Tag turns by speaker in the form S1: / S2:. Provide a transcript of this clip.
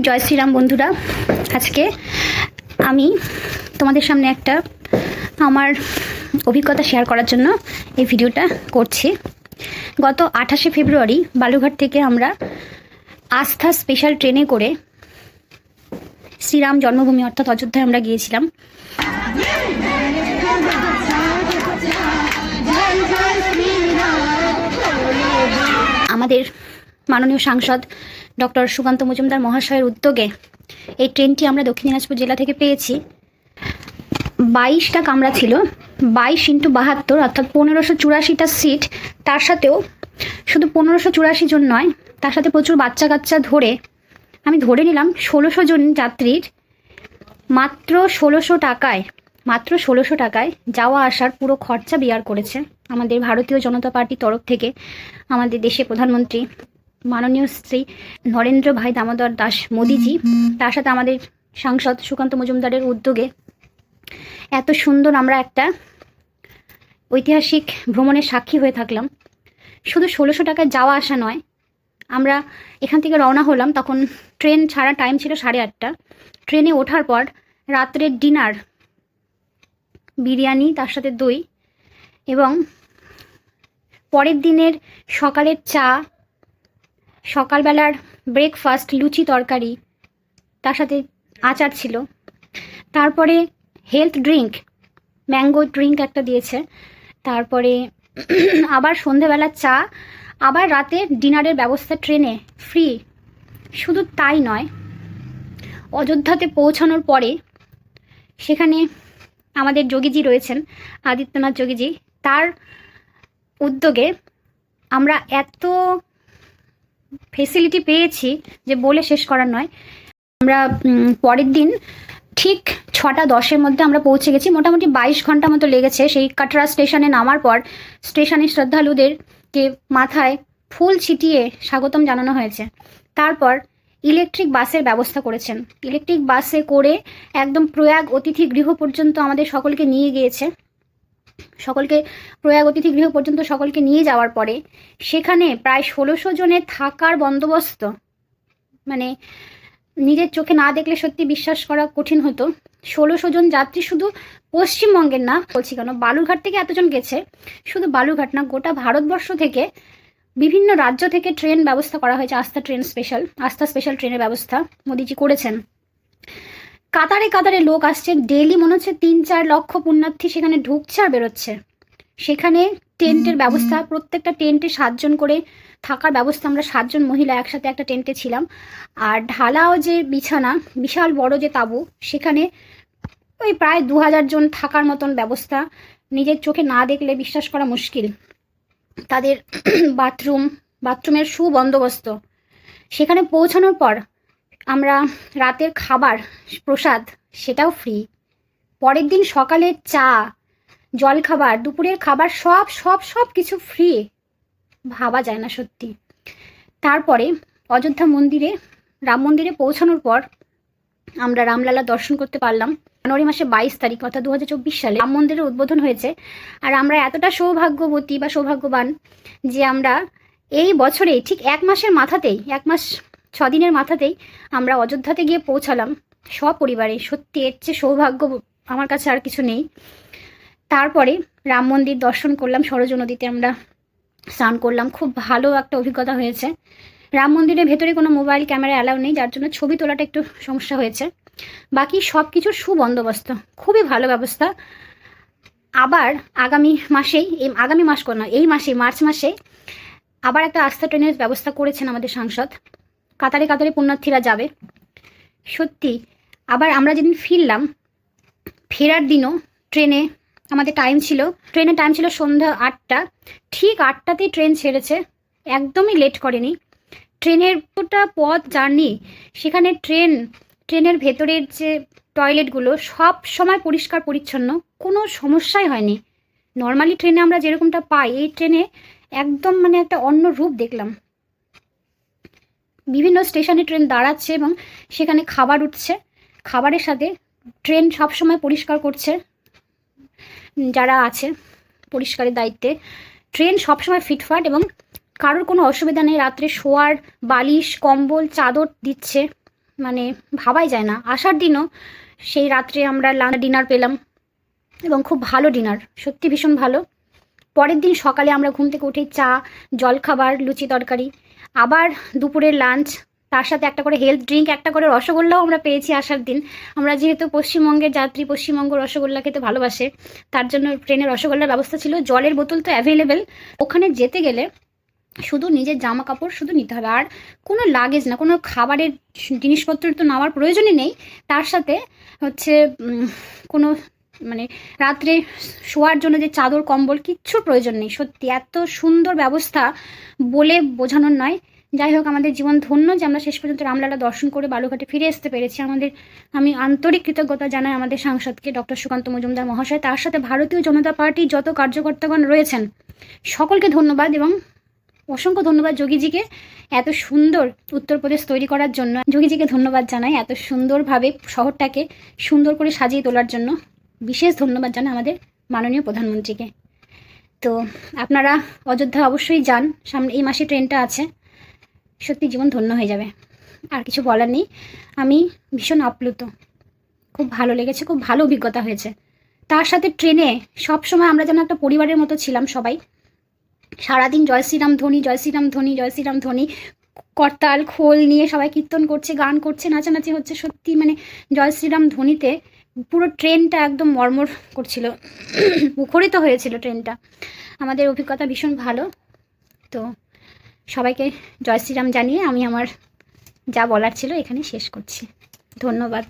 S1: জয় শ্রীরাম বন্ধুরা, আজকে আমি তোমাদের সামনে একটা আমার অভিজ্ঞতা শেয়ার করার জন্য এই ভিডিওটা করছি। গত আঠাশে ফেব্রুয়ারি বালুঘাট থেকে আমরা আস্থা স্পেশাল ট্রেনে করে শ্রীরাম জন্মভূমি অর্থাৎ অযোধ্যায় আমরা গিয়েছিলাম। আমাদের মাননীয় সাংসদ ডক্টর সুকান্ত মজুমদার মহাশয়ের উদ্যোগে এই ট্রেনটি আমরা দক্ষিণ দিনাজপুর জেলা থেকে পেয়েছি। বাইশটা কামরা ছিল, বাইশ ইন্টু বাহাত্তর, অর্থাৎ পনেরোশো চুরাশিটা সিট। তার সাথেও শুধু পনেরোশো চুরাশি জন নয়, তার সাথে প্রচুর বাচ্চা কাচ্চা ধরে, আমি ধরে নিলাম ষোলোশো জন যাত্রীর। মাত্র ষোলোশো টাকায়, মাত্র ষোলোশো টাকায় যাওয়া আসার পুরো খরচা বিয়ার করেছে আমাদের ভারতীয় জনতা পার্টির তরফ থেকে আমাদের দেশের প্রধানমন্ত্রী। মাননীয় শ্রী নরেন্দ্র ভাই দামোদর দাস মোদিজি তার সাথে আমাদের সাংসদ সুকান্ত মজুমদারের উদ্যোগে এত সুন্দর আমরা একটা ঐতিহাসিক ভ্রমণের সাক্ষী হয়ে থাকলাম। শুধু ষোলোশো টাকায় যাওয়া আসা নয় আমরা এখান থেকে রওনা হলাম তখন ট্রেন ছাড়া টাইম ছিল সাড়ে আটটা। ট্রেনে ওঠার পর রাত্রের ডিনার বিরিয়ানি তার সাথে দই এবং পরের দিনের সকালের চা সকালবেলার ব্রেকফাস্ট লুচি তরকারি, তার সাথে আচার ছিল। তারপরে হেলথ ড্রিঙ্ক ম্যাঙ্গো ড্রিঙ্ক একটা দিয়েছে। তারপরে আবার সন্ধেবেলা চা, আবার রাতে ডিনারের ব্যবস্থা ট্রেনে ফ্রি শুধু তাই নয়, অযোধ্যাতে পৌঁছানোর পরে সেখানে আমাদের যোগীজি রয়েছেন, আদিত্যনাথ যোগীজি। তার উদ্যোগে আমরা এত ফেসিলিটি পেয়েছি যে বলে শেষ করার নয়। আমরা পরের দিন ঠিক ছটা দশের মধ্যে আমরা পৌঁছে গেছি। মোটামুটি বাইশ ঘণ্টা মতো লেগেছে। সেই কাটরা স্টেশনে নামার পর স্টেশনের শ্রদ্ধালুদেরকে মাথায় ফুল ছিটিয়ে স্বাগতম জানানো হয়েছে। তারপর ইলেকট্রিক বাসের ব্যবস্থা করেছেন। ইলেকট্রিক বাসে করে একদম প্রয়াগ অতিথি গৃহ পর্যন্ত আমাদের সকলকে নিয়ে গিয়েছে। সকলকে প্রয়াগ অতিথি গৃহ পর্যন্ত সকলকে নিয়ে যাওয়ার পরে সেখানে প্রায় ষোলোশো জনের থাকার বন্দোবস্ত। মানে নিজের চোখে না দেখলে সত্যি বিশ্বাস করা কঠিন হতো। ষোলোশো জন যাত্রী শুধু পশ্চিমবঙ্গের না, বলছি কেন, বালুরঘাট থেকে এতজন গেছে। শুধু বালুরঘাট না, গোটা ভারতবর্ষ থেকে বিভিন্ন রাজ্য থেকে ট্রেন ব্যবস্থা করা হয়েছে। আস্থা ট্রেন স্পেশাল, আস্থা স্পেশাল ট্রেনের ব্যবস্থা মোদিজি করেছেন। কাতারে কাতারে লোক আসছে ডেলি মনে হচ্ছে তিন চার লক্ষ পুণ্যার্থী সেখানে ঢুকছে আর বেরোচ্ছে। সেখানে টেন্টের ব্যবস্থা প্রত্যেকটা টেন্টে সাতজন করে থাকার ব্যবস্থা। আমরা সাতজন মহিলা একসাথে একটা টেন্টে ছিলাম। আর ঢালাও যে বিছানা বিশাল বড় যে তাঁবু সেখানে ওই প্রায় দু হাজার জন থাকার মতন ব্যবস্থা। নিজের চোখে না দেখলে বিশ্বাস করা মুশকিল। তাদের বাথরুম বাথরুমের সুবন্দোবস্ত। সেখানে পৌঁছানোর পর আমরা রাতের খাবার, প্রসাদ, সেটাও ফ্রি পরের দিন সকালে চা জলখাবার দুপুরের খাবার সব সব সব কিছু ফ্রি ভাবা যায় না সত্যি। তারপরে অযোধ্যা মন্দিরে, রাম মন্দিরে পৌঁছানোর পর আমরা রামলালা দর্শন করতে পারলাম। জানুয়ারি মাসে বাইশ তারিখ অর্থাৎ দু হাজার চব্বিশ সালে রাম মন্দিরের উদ্বোধন হয়েছে। আর আমরা এতটা সৌভাগ্যবতী বা সৌভাগ্যবান যে আমরা এই বছরে ঠিক এক মাসের মাথাতেই, এক মাস ছ দিনের মাথাতেই আমরা অযোধ্যাতে গিয়ে পৌঁছালাম। সপরিবারে, সত্যি এর চেয়ে সৌভাগ্য আমার কাছে আর কিছু নেই। তারপরে রাম মন্দির দর্শন করলাম, সরজ নদীতে আমরা স্নান করলাম। খুব ভালো একটা অভিজ্ঞতা হয়েছে। রাম মন্দিরের ভেতরে কোনো মোবাইল ক্যামেরা অ্যালাউ নেই, যার জন্য ছবি তোলাটা একটু সমস্যা হয়েছে। বাকি সব কিছুর সুবন্দোবস্ত, খুবই ভালো ব্যবস্থা। আবার আগামী মাসেই, এই আগামী মাস কোনো এই মাসে মার্চ মাসে আবার একটা আস্থা ট্রেনের ব্যবস্থা করেছেন আমাদের সাংসদ। কাতারে কাতারে পুণ্যার্থীরা যাবে। সত্যি, আবার আমরা যেদিন ফিরলাম, ফেরার দিনও ট্রেনে আমাদের টাইম ছিল। ট্রেনের টাইম ছিল সন্ধ্যা আটটা। ঠিক আটটাতেই ট্রেন ছেড়েছে। একদমই লেট করেনি। ট্রেনের পুরোটা পথ জার্নি। সেখানে ট্রেন, ট্রেনের ভেতরের যে টয়লেটগুলো সব সময় পরিষ্কার পরিচ্ছন্ন। কোনো সমস্যাই হয়নি। নর্মালি ট্রেনে আমরা যেরকমটা পাই, এই ট্রেনে একদম মানে একটা অন্য রূপ দেখলাম। বিভিন্ন স্টেশনে ট্রেন দাঁড়াচ্ছে এবং সেখানে খাবার উঠছে। খাবারের সাথে ট্রেন সবসময় পরিষ্কার করছে যারা আছে পরিষ্কারের দায়িত্বে। ট্রেন সবসময় ফিটফাট এবং কারোর কোনো অসুবিধা নেই। রাত্রে শোয়ার বালিশ, কম্বল, চাদর দিচ্ছে মানে ভাবাই যায় না। আসার দিনও সেই রাত্রে আমরা লাঞ্চ ডিনার পেলাম এবং খুব ভালো ডিনার সত্যি ভীষণ ভালো। পরের দিন সকালে আমরা ঘুম থেকে উঠে চা, জলখাবার, লুচি তরকারি আবার দুপুরের লাঞ্চ তার সাথে একটা করে হেলথ ড্রিঙ্ক একটা করে রসগোল্লাও আমরা পেয়েছি আসার দিন। আমরা যেহেতু পশ্চিমবঙ্গের যাত্রী, পশ্চিমবঙ্গ রসগোল্লা খেতে ভালোবাসে, তার জন্য ট্রেনে রসগোল্লার ব্যবস্থা ছিল। জলের বোতল তো অ্যাভেলেবেল ওখানে যেতে গেলে শুধু নিজের জামা কাপড় শুধু নিতে হবে। আর কোনো লাগেজ না, কোনো খাবারের জিনিসপত্র তো নেওয়ার প্রয়োজনই নেই। তার সাথে হচ্ছে কোনো মানে রাত্রে শোয়ার জন্য যে চাদর, কম্বল কিচ্ছুর প্রয়োজন নেই। সত্যি, এত সুন্দর ব্যবস্থা বলে বোঝানোর নয়। যাই হোক, আমাদের জীবন ধন্য যে আমরা শেষ পর্যন্ত রামলালা দর্শন করে বালুঘাটে ফিরে আসতে পেরেছি। আমাদের, আমি আন্তরিক কৃতজ্ঞতা জানাই আমাদের সাংসদকে, ডক্টর সুকান্ত মজুমদার মহাশয়, তার সাথে ভারতীয় জনতা পার্টির যত কার্যকর্তাগণ রয়েছেন। সকলকে ধন্যবাদ এবং অসংখ্য ধন্যবাদ যোগীজিকে এত সুন্দর উত্তরপ্রদেশ তৈরি করার জন্য। যোগীজিকে ধন্যবাদ জানাই এত সুন্দরভাবে শহরটাকে সুন্দর করে সাজিয়ে তোলার জন্য। বিশেষ ধন্যবাদ জানাই আমাদের মাননীয় প্রধানমন্ত্রীকে। তো আপনারা অযোধ্যা অবশ্যই যান, সামনে এই মাসে ট্রেনটা আছে, সত্যি জীবন ধন্য হয়ে যাবে। আর কিছু বলার নেই, আমি ভীষণ আপ্লুত। খুব ভালো লেগেছে, খুব ভালো অভিজ্ঞতা হয়েছে। তার সাথে ট্রেনে সব সময় আমরা যেন একটা পরিবারের মতো ছিলাম সবাই। সারাদিন জয় শ্রীরাম ধ্বনি, জয় শ্রীরাম ধ্বনি, জয় শ্রীরাম ধ্বনি, করতাল, খোল নিয়ে সবাই কীর্তন করছে, গান করছে, নাচানাচি হচ্ছে সত্যি মানে জয় শ্রীরাম ধ্বনিতে পুরো ট্রেনটা একদম মর্মর করছিল, মুখরিত হয়েছিল ট্রেনটা। আমাদের অভিজ্ঞতা ভীষণ ভালো। তো সবাইকে জয় শ্রীরাম জানিয়ে আমি আমার যা বলার ছিল এখানে শেষ করছি। ধন্যবাদ।